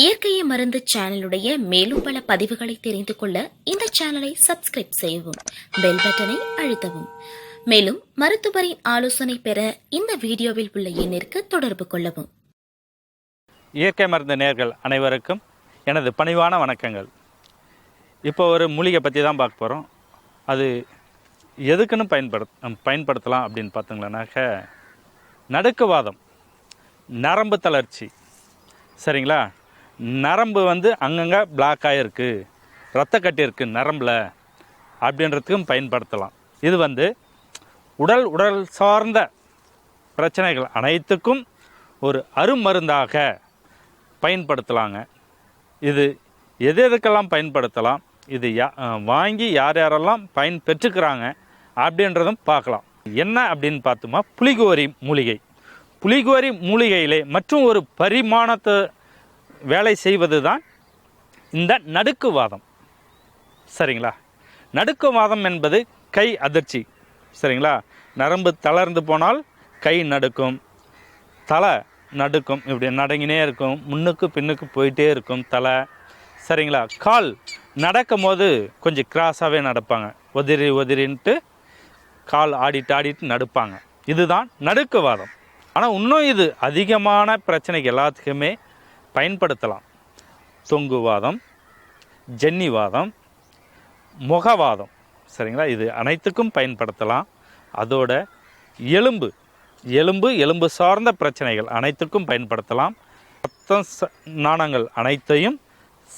இயற்கையை மருந்து சேனலுடைய மேலும் பல பதிவுகளை தெரிந்து கொள்ள இந்த சேனலை சப்ஸ்கிரைப் செய்யவும் பெல் பட்டனை அழுத்தவும். மேலும் மருத்துவரின் ஆலோசனை பெற இந்த வீடியோவில் உள்ள எண்ணிற்கு தொடர்பு கொள்ளவும். இயற்கை மருந்து நேர்கள் அனைவருக்கும் எனது பணிவான வணக்கங்கள். இப்போ ஒரு மூலிகை பற்றி தான் பார்க்க போகிறோம் அது எதுக்குன்னு பயன்படுத் பயன்படுத்தலாம் அப்படின்னு பார்த்தீங்களானாக்க நடுக்குவாதம் நரம்பு தளர்ச்சி. சரிங்களா? நரம்பு வந்து அங்கங்கே பிளாக் ஆகிருக்கு ரத்த கட்டி இருக்குது நரம்பில் அப்படின்றதுக்கும் பயன்படுத்தலாம். இது வந்து உடல் உடல் சார்ந்த பிரச்சனைகள் அனைத்துக்கும் ஒரு அருமருந்தாக பயன்படுத்தலாங்க. இது எது எதுக்கெல்லாம் பயன்படுத்தலாம்? இது யா வாங்கி யார் யாரெல்லாம் பயன் பெற்றுக்கிறாங்க அப்படின்றதும் பார்க்கலாம். என்ன அப்படின்னு பார்த்தோமா? புலிகோரி மூலிகை. புலிகோரி மூலிகையிலே மற்றும் ஒரு பரிமாணத்தை வேலை செய்வது தான் இந்த நடுக்குவாதம் சரிங்களா? நடுக்குவாதம் என்பது கை அதிர்ச்சி. சரிங்களா? நரம்பு தளர்ந்து போனால் கை நடுக்கும். தலை நடுக்கும். இப்படி நடங்கினே இருக்கும். முன்னுக்கு பின்னுக்கு போயிட்டே இருக்கும் தலை. சரிங்களா? கால் நடக்கும் போது கொஞ்சம் கிராஸாகவே நடப்பாங்க. உதிரி உதிரின்ட்டு கால் ஆடிட்டு ஆடிட்டு நடுப்பாங்க. இதுதான் நடுக்குவாதம் ஆனால் இன்னும் இது அதிகமான பிரச்சனைக்கு எல்லாத்துக்குமே பயன்படுத்தலாம். தொங்குவாதம் ஜென்னிவாதம் முகவாதம். சரிங்களா? இது அனைத்துக்கும் பயன்படுத்தலாம். அதோட எலும்பு எலும்பு எலும்பு சார்ந்த பிரச்சனைகள் அனைத்துக்கும் பயன்படுத்தலாம். ரத்தம் ச- நாணங்கள் அனைத்தையும்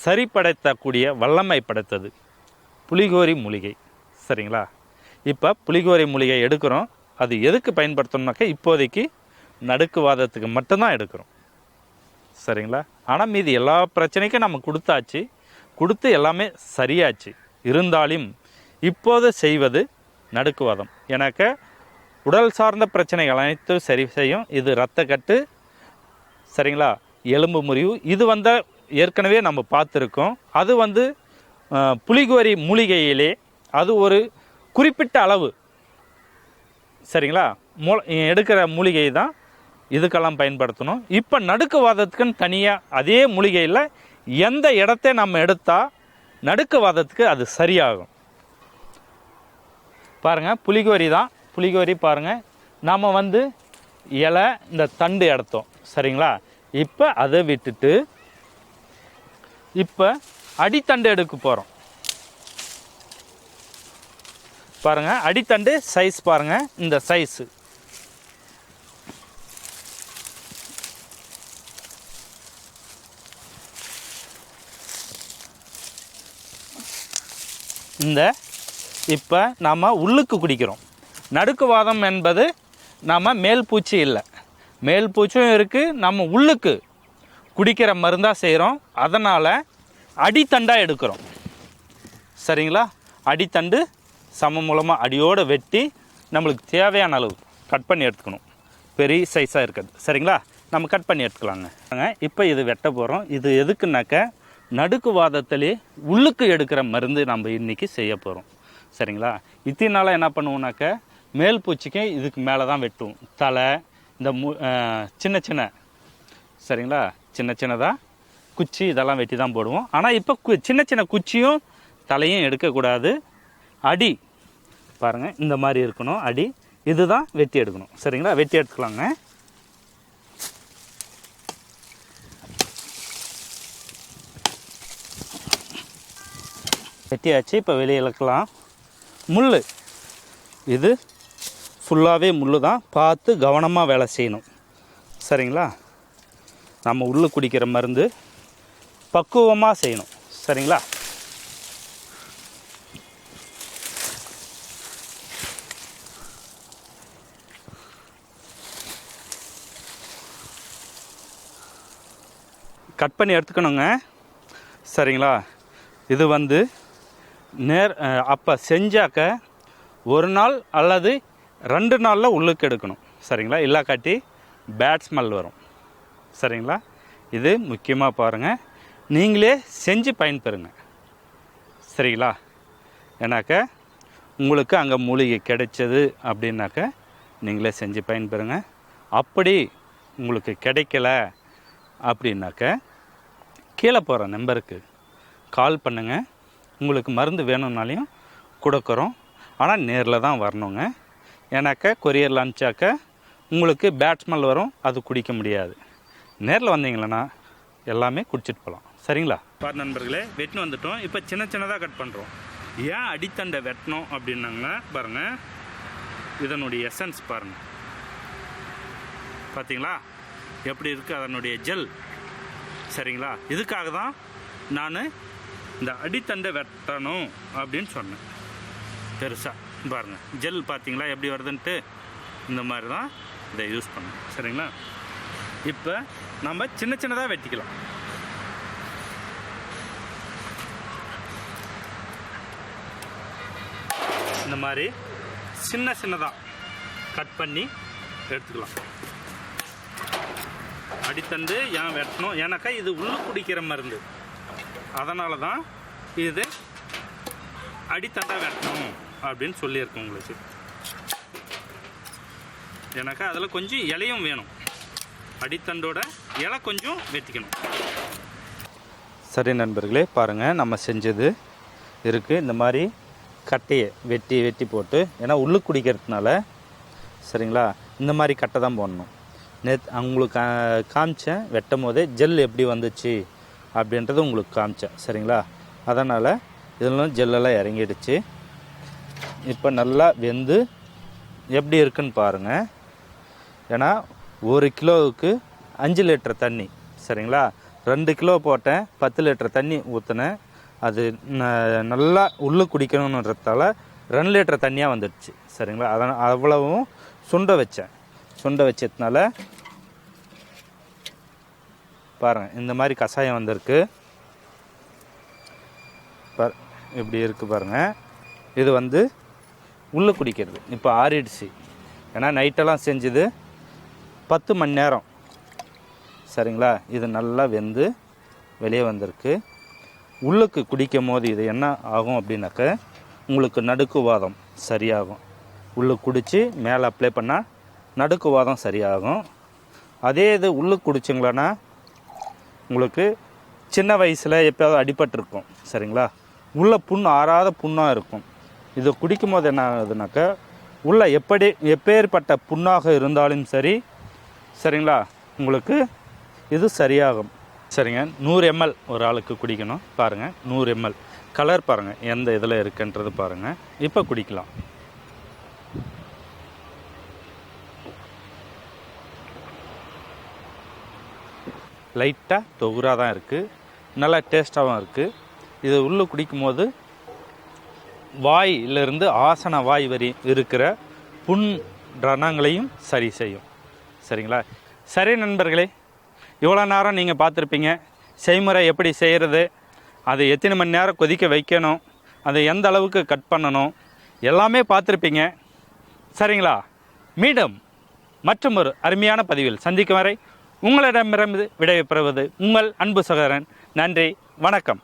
சரிப்படுத்தக்கூடிய வல்லமை படைத்தது புலிகோரி மூலிகை. சரிங்களா? இப்போ புலிகோரி மூலிகை எடுக்கிறோம். அது எதுக்கு பயன்படுத்தணும்னாக்கா இப்போதைக்கு நடுக்குவாதத்துக்கு மட்டும்தான் எடுக்கிறோம். சரிங்களா? ஆனால் மீதி எல்லா பிரச்சனைக்கும் நம்ம கொடுத்தாச்சு. கொடுத்து எல்லாமே சரியாச்சு. இருந்தாலும் இப்போது செய்வது நடுக்குவாதம். எனக்கு உடல் சார்ந்த பிரச்சனைகள் அனைத்தும் சரி செய்யும். இது இரத்த கட்டு சரிங்களா? எலும்பு முறிவு. இது வந்த ஏற்கனவே நம்ம பார்த்துருக்கோம். அது வந்து புலிகோரி மூலிகையிலே அது ஒரு குறிப்பிட்ட அளவு சரிங்களா? மூ எடுக்கிற மூலிகை தான் இதுக்கெல்லாம் பயன்படுத்தணும். இப்போ நடுக்குவாதத்துக்குன்னு தனியாக அதே மூலிகையில் எந்த இடத்த நம்ம எடுத்தால் நடுக்குவாதத்துக்கு அது சரியாகும். பாருங்கள் புலிகோரி தான். புலிகோரி பாருங்கள் நாம் வந்து இலை இந்த தண்டு எடுத்தோம். சரிங்களா? இப்போ அதை விட்டுட்டு இப்போ அடித்தண்டு எடுக்க போகிறோம் பாருங்கள் அடித்தண்டு சைஸ் பாருங்கள் இந்த சைஸு இந்த இப்போ நாம் உள்ளுக்கு குடிக்கிறோம். நடுக்குவாதம் என்பது நாம் மேல் பூச்சி இல்லை. மேல் பூச்சும் இருக்குது நம்ம உள்ளுக்கு குடிக்கிற மருந்தாக செய்கிறோம் அதனால் அடித்தண்டாக எடுக்கிறோம். சரிங்களா? அடித்தண்டு சம மூலமாக அடியோடு வெட்டி நம்மளுக்கு தேவையான அளவு கட் பண்ணி எடுத்துக்கணும். பெரிய சைஸாக இருக்குது சரிங்களா? நம்ம கட் பண்ணி எடுத்துக்கலாங்க. இப்போ இது வெட்ட போகிறோம் இது எதுக்குனாக்க நடுக்குவாதத்திலே உள்ளுக்கு எடுக்கிற மருந்து நம்ம இன்றைக்கி செய்ய போகிறோம் சரிங்களா? இத்தினால என்ன பண்ணுவோம்னாக்க மேல் பூச்சிக்கும் இதுக்கு மேலே தான் வெட்டுவோம் தலை இந்த மு சின்ன சின்ன சரிங்களா? சின்ன சின்னதாக குச்சி இதெல்லாம் வெட்டி தான் போடுவோம். ஆனால் இப்போ கு- சின்ன சின்ன குச்சியும் தலையும் எடுக்கக்கூடாது அடி பாருங்கள் இந்த மாதிரி இருக்கணும். அடி இதுதான் வெட்டி எடுக்கணும். சரிங்களா? வெட்டி எடுத்துக்கலாங்க. வெட்டியாச்சு இப்போ வெளியே இழக்கலாம். முள் இது ஃபுல்லாகவே முள் தான் பார்த்து கவனமாக வேலை செய்யணும். சரிங்களா? நம்ம உள்ளு குடிக்கிற மருந்து பக்குவமாக செய்யணும். சரிங்களா? கட் பண்ணி எடுத்துக்கணுங்க. சரிங்களா? இது வந்து நேர் அப்போ செஞ்சாக்க ஒரு நாள் அல்லது ரெண்டு நாளில் உள்ளுக்கு எடுக்கணும். சரிங்களா? இல்லா காட்டி பேட் ஸ்மெல் வரும். சரிங்களா? இது முக்கியமாக பாருங்கள் நீங்களே செஞ்சு பயன்பெறுங்க. சரிங்களா? ஏன்னாக்க உங்களுக்கு அங்கே மூலிகை கிடைச்சது அப்படின்னாக்க நீங்களே செஞ்சு பயன்பெறுங்க. அப்படி உங்களுக்கு கிடைக்கல அப்படின்னாக்க கீழே போகிற நம்பருக்கு கால் பண்ணுங்கள் உங்களுக்கு மருந்து வேணும்னாலையும் கொடுக்குறோம். ஆனால் நேரில் தான் வரணுங்க. ஏன்னாக்கா கொரியரில் அனுப்பிச்சாக்க உங்களுக்கு பேட் ஸ்மெல் வரும் அது குடிக்க முடியாது. நேரில் வந்தீங்களன்னா எல்லாமே குடிச்சிட்டு போகலாம் சரிங்களா? பார் நண்பர்களே வெட்டினு வந்துட்டோம். இப்போ சின்ன சின்னதாக கட் பண்ணுறோம் ஏன் அடித்தண்டை வெட்டணும் அப்படின்னாங்கன்னா பாருங்கள் இதனுடைய எசன்ஸ் பாருங்கள் பார்த்தீங்களா எப்படி இருக்குது அதனுடைய ஜெல் சரிங்களா? இதுக்காக தான் நான் இந்த அடித்தண்டை வெட்டணும் அப்படின்னு சொன்னேன். பெருசாக பாருங்கள் ஜெல் பார்த்தீங்களா? எப்படி வருதுன்ட்டு? இந்த மாதிரி தான் இதை யூஸ் பண்ணணும். சரிங்களா? இப்போ நம்ம சின்ன சின்னதாக வெட்டிக்கலாம். இந்த மாதிரி சின்ன சின்னதாக கட் பண்ணி எடுத்துக்கலாம். அடித்தண்டு ஏன் வெட்டணும்? ஏன்னாக்கா இது உள்ள குடிக்கிற மருந்து. அதனால தான் இது அடித்தண்டை வெட்டணும் அப்படின்னு சொல்லியிருக்கோம் உங்களுக்கு. எனக்கு அதில் கொஞ்சம் இலையும் வேணும். அடித்தண்டோட இலை கொஞ்சம் வெட்டிக்கணும். சரி நண்பர்களே பாருங்கள் நம்ம செஞ்சது இருக்குது இந்த மாதிரி கட்டையை வெட்டி வெட்டி போட்டு ஏன்னா உள்ளு குடிக்கிறதுனால சரிங்களா? இந்த மாதிரி கட்டை தான் போடணும். நேத் அவங்களுக்கு காமிச்சேன் வெட்டும் போதே ஜெல் எப்படி வந்துச்சு? அப்படின்றத உங்களுக்கு காமிச்சேன். சரிங்களா? அதனால் இதெல்லாம் ஜெல்லெல்லாம் இறங்கிடுச்சு. இப்போ நல்லா வெந்து எப்படி இருக்குன்னு பாருங்கள் ஏன்னா ஒரு கிலோவுக்கு அஞ்சு லிட்டர் தண்ணி. சரிங்களா? ரெண்டு கிலோ போட்டேன் பத்து லிட்டர் தண்ணி ஊற்றினேன் அது ந- நல்லா உள்ளே குடிக்கணுன்றதால ரெண்டு லிட்டர் தண்ணியாக வந்துடுச்சு. சரிங்களா? அதனால் அவ்வளவும் சுண்ட வச்சேன். சுண்ட வச்சதுனால பாருங்கள் இந்த மாதிரி கஷாயம் வந்திருக்கு. பார் இப்படி இருக்குது பாருங்கள் இது வந்து உள்ளே குடிக்கிறது. இப்போ ஆறிடுச்சு. ஏன்னா நைட்டெல்லாம் செஞ்சது. பத்து மணி நேரம். சரிங்களா? இது நல்லா வெந்து வெளியே வந்திருக்கு. உள்ளுக்கு குடிக்கும் போது இது என்ன ஆகும் அப்படின்னாக்க உங்களுக்கு நடுக்குவாதம் சரியாகும். உள்ளு குடித்து மேலே அப்ளை பண்ணால் நடுக்குவாதம் சரியாகும். அதே இது உள்ளுக்கு குடிச்சிங்களன்னா உங்களுக்கு சின்ன வயசில் எப்போயாவது அடிபட்டிருக்கும் சரிங்களா? உள்ள புண் ஆறாத புண்ணாக இருக்கும். இதை குடிக்கும் போது என்ன ஆகுதுனாக்கா உள்ள எப்படி எப்பேற்பட்ட புண்ணாக இருந்தாலும் சரி சரிங்களா? உங்களுக்கு இது சரியாகும். சரிங்க நூறு எம்எல் ஒரு ஆளுக்கு குடிக்கணும் பாருங்கள் நூறு எம்எல். கலர் பாருங்கள் எந்த இதில் இருக்குன்றது பாருங்கள் இப்போ குடிக்கலாம். லைட்டாக தொகுராக தான் இருக்குது நல்லா டேஸ்ட்டாகவும் இருக்குது இது உள்ளே குடிக்கும்போது வாயிலிருந்து ஆசன வாய் வரி இருக்கிற புண் ரணங்களையும் சரி செய்யும். சரிங்களா? சரி நண்பர்களே இவ்வளோ நேரம் நீங்கள் பார்த்துருப்பீங்க. செய்முறை எப்படி செய்கிறது அதை எத்தனை மணி நேரம் கொதிக்க வைக்கணும் அதை எந்த அளவுக்கு கட் பண்ணணும் எல்லாமே பார்த்துருப்பீங்க. சரிங்களா? மீண்டும் மற்றும் ஒரு அருமையான பதிவில் சந்திக்கும் வரை உங்களிடமிருந்து விடைபெறுவது உங்கள் அன்பு சகோதரன். நன்றி வணக்கம்.